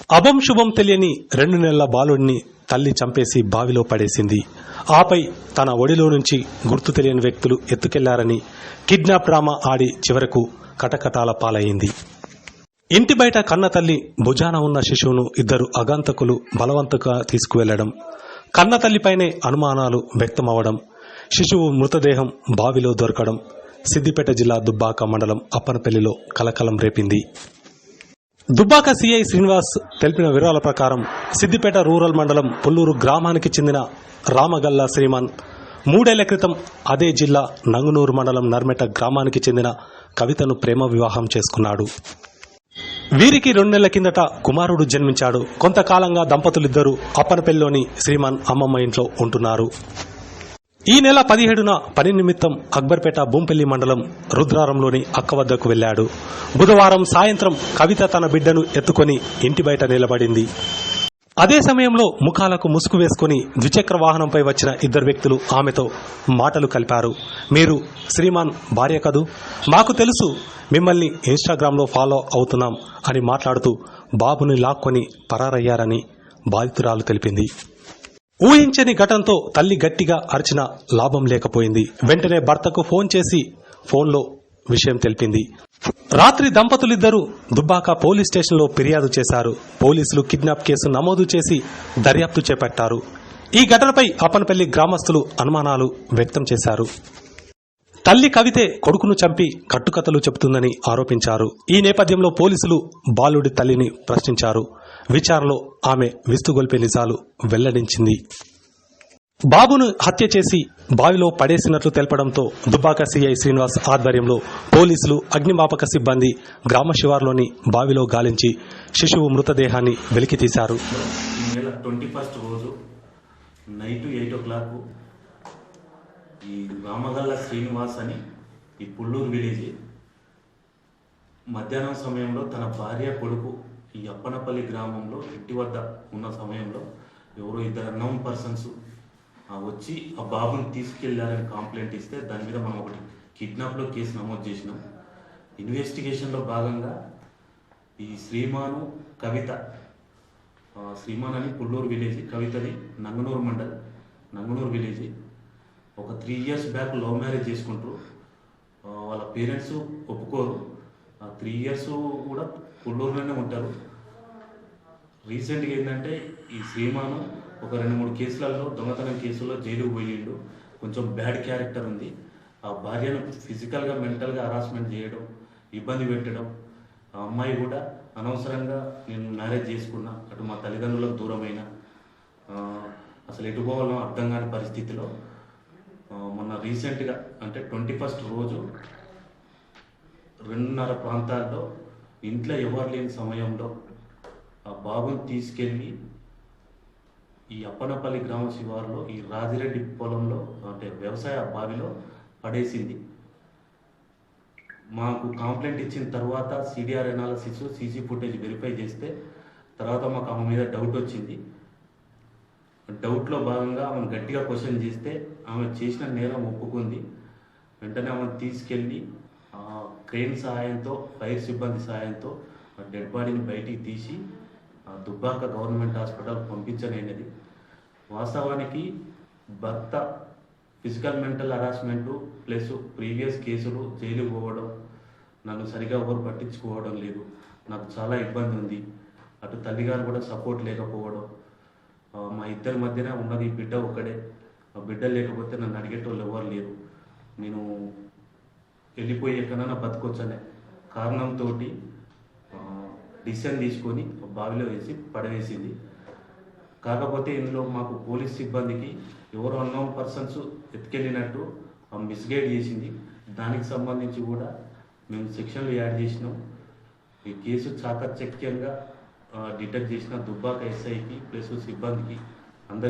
అభం శుభం తెలియని రెండు నెలల బాలుడిని తల్లి చంపేసి బావిలో పడేసింది. ఆపై తన ఒడిలో నుంచి గుర్తు తెలియని వ్యక్తులు ఎత్తుకెళ్ళారని కిడ్నాప్ డ్రామా ఆడి చివరకు కటకటాల పాలయ్యింది. ఇంటి బయట కన్న తల్లి భుజాన ఉన్న శిశువును ఇద్దరు అగాంతకులు బలవంతగా తీసుకువెళ్ళడం కన్న తల్లిపైనే అనుమానాలు వ్యక్తమవడం శిశువు మృతదేహం బావిలో దొరకడం సిద్దిపేట జిల్లా దుబ్బాక మండలం అప్పనపల్లిలో కలకలం రేపింది. దుబ్బాక సిఐ శ్రీనివాస్ తెలిపిన వివరాల ప్రకారం సిద్దిపేట రూరల్ మండలం పుల్లూరు గ్రామానికి చెందిన రామగల్ల శ్రీమాన్. మూడేళ్ళ క్రితం అదే జిల్లా నంగునూరు మండలం నర్మెట గ్రామానికి చెందిన కవితను ప్రేమ వివాహం చేసుకున్నాడు. వీరికి రెండు నెలల కిందట కుమారుడు జన్మించాడు. కొంతకాలంగా దంపతులిద్దరూ అప్పనపల్లిలోని శ్రీమాన్ అమ్మమ్మ ఇంట్లో ఉంటున్నారు. ఈ నెల పదిహేడున పని నిమిత్తం అక్బర్పేట బొంపల్లి మండలం రుద్రారంలోని అక్క వద్దకు వెళ్ళాడు బుధవారం సాయంత్రం కవిత తన బిడ్డను ఎత్తుకొని ఇంటి బయట నిలబడింది. అదే సమయంలో ముఖాలకు ముసుగు వేసుకుని ద్విచక్ర వాహనంపై వచ్చిన ఇద్దరు వ్యక్తులు ఆమెతో మాటలు కలిపారు. మీరు శ్రీమాన్ భార్య కదూ? మాకు తెలుసు మిమ్మల్ని ఇన్స్టాగ్రామ్లో ఫాలో అవుతున్నాం అని మాట్లాడుతూ బాబుని లాక్కొని పరారయ్యారని బాధితురాలు తెలిపింది. ఊహించని ఘటనతో తల్లి గట్టిగా అరిచిన లాభం లేకపోయింది. వెంటనే భర్తకు ఫోన్ చేసి ఫోన్లో విషయం తెలిపింది. రాత్రి దంపతులిద్దరూ దుబ్బాక పోలీస్ స్టేషన్లో ఫిర్యాదు చేశారు. పోలీసులు కిడ్నాప్ కేసు నమోదు చేసి దర్యాప్తు చేపట్టారు. ఈ ఘటనపై అప్పనపల్లి గ్రామస్తులు అనుమానాలు వ్యక్తం చేశారు. తల్లి కవితే కొడుకును చంపి కట్టుకథలు చెబుతుందని ఆరోపించారు. ఈ నేపథ్యంలో పోలీసులు బాలుడి తల్లిని ప్రశ్నించారు. విచారణలో ఆమె విస్తుగొల్పే నిజాలు వెల్లడించింది. బాబును హత్య చేసి బావిలో పడేసినట్లు తెలపడంతో దుబ్బాక సిఐ శ్రీనివాస్ ఆధ్వర్యంలో పోలీసులు అగ్నిమాపక సిబ్బంది గ్రామ శివార్లోని బావిలో గాలించి శిశువు మృతదేహాన్ని వెలికితీశారు ట్వంటీ ఫస్ట్ రోజు నైట్ ఎయిట్ ఓ క్లాక్ ఈ రామగల్ల శ్రీనివాస్ అని ఈ పుల్లూరు విలేజ్ మధ్యాహ్నం సమయంలో తన భార్య కొడుకు ఈ అప్పనపల్లి గ్రామంలో ఇంటి వద్ద ఉన్న సమయంలో ఎవరో ఇద్దరు అన్నౌన్ పర్సన్స్ వచ్చి ఆ బాబుని తీసుకెళ్ళారని కంప్లైంట్ ఇస్తే దాని మీద మనం ఒకటి కిడ్నాప్లో కేసు నమోదు చేసినాం. ఇన్వెస్టిగేషన్లో భాగంగా ఈ శ్రీమాను కవిత శ్రీమాన్ అని పుల్లూరు విలేజ్ కవితది నంగనూరు మండల్ నంగనూరు విలేజ్. ఒక three years back love marriage చేసుకుంటారు. వాళ్ళ పేరెంట్స్ ఒప్పుకోరు. త్రీ ఇయర్స్ కూడా కొల్లూరులోనే ఉంటారు. రీసెంట్గా ఏంటంటే ఈ శ్రీమాను ఒక రెండు మూడు కేసులలో దొంగతనం కేసుల్లో జైలుకు పోయిండు. కొంచెం బ్యాడ్ క్యారెక్టర్ ఉంది. ఆ భార్యను ఫిజికల్గా మెంటల్గా హరాస్మెంట్ చేయడం ఇబ్బంది పెట్టడం ఆ అమ్మాయి కూడా అనవసరంగా నేను మ్యారేజ్ చేసుకున్నా అటు మా తల్లిదండ్రులకు దూరమైన అసలు ఎటు పోవాలో అర్థం కాని పరిస్థితిలో మొన్న రీసెంట్గా అంటే ట్వంటీ ఫస్ట్ రోజు రెండున్నర ప్రాంతాల్లో ఇంట్లో ఎవరు లేని సమయంలో ఆ బాబుని తీసుకెళ్ళి ఈ అప్పనపల్లి గ్రామ శివారులో ఈ రాజిరెడ్డి పొలంలో అంటే వ్యవసాయ బావిలో పడేసింది. మాకు కంప్లైంట్ ఇచ్చిన తర్వాత CDR analysis CC footage verify చేస్తే తర్వాత మాకు ఆమె మీద డౌట్ వచ్చింది. డౌట్లో భాగంగా ఆమెను గట్టిగా క్వశ్చన్ చేస్తే ఆమె చేసిన నేరం ఒప్పుకుంది. వెంటనే ఆమెను తీసుకెళ్ళి క్రెయిన్ సహాయంతో ఫైర్ సిబ్బంది సహాయంతో ఆ డెడ్ బాడీని బయటికి తీసి ఆ, దుబ్బాక గవర్నమెంట్ హాస్పిటల్ పంపించలేనిది వాస్తవానికి భర్త physical mental harassment plus previous కేసులు జైలు పోవడం నన్ను సరిగా ఎవరు పట్టించుకోవడం లేదు. నాకు చాలా ఇబ్బంది ఉంది. అటు తల్లిగారు కూడా సపోర్ట్ లేకపోవడం మా ఇద్దరి మధ్యన ఉన్నది ఈ బిడ్డ ఒక్కడే. ఆ బిడ్డ లేకపోతే నన్ను అడిగేటోళ్ళు ఎవరు లేరు. నేను వెళ్ళిపోయి ఎక్కడైనా బతకొచ్చనే కారణంతో డిసిషన్ తీసుకొని బావిలో వేసి పడవేసింది. కాకపోతే ఇందులో మాకు పోలీస్ సిబ్బందికి ఎవరో అన్నోన్ పర్సన్స్ ఎత్తుకెళ్ళినట్టు మిస్గైడ్ చేసింది. దానికి సంబంధించి కూడా మేము సెక్షన్లు యాడ్ చేసినాం. ఈ కేసు చాకచక్యంగా డిటెక్ట్ చేసిన దుబ్బాక ఎస్ఐకి ప్లస్ సిబ్బందికి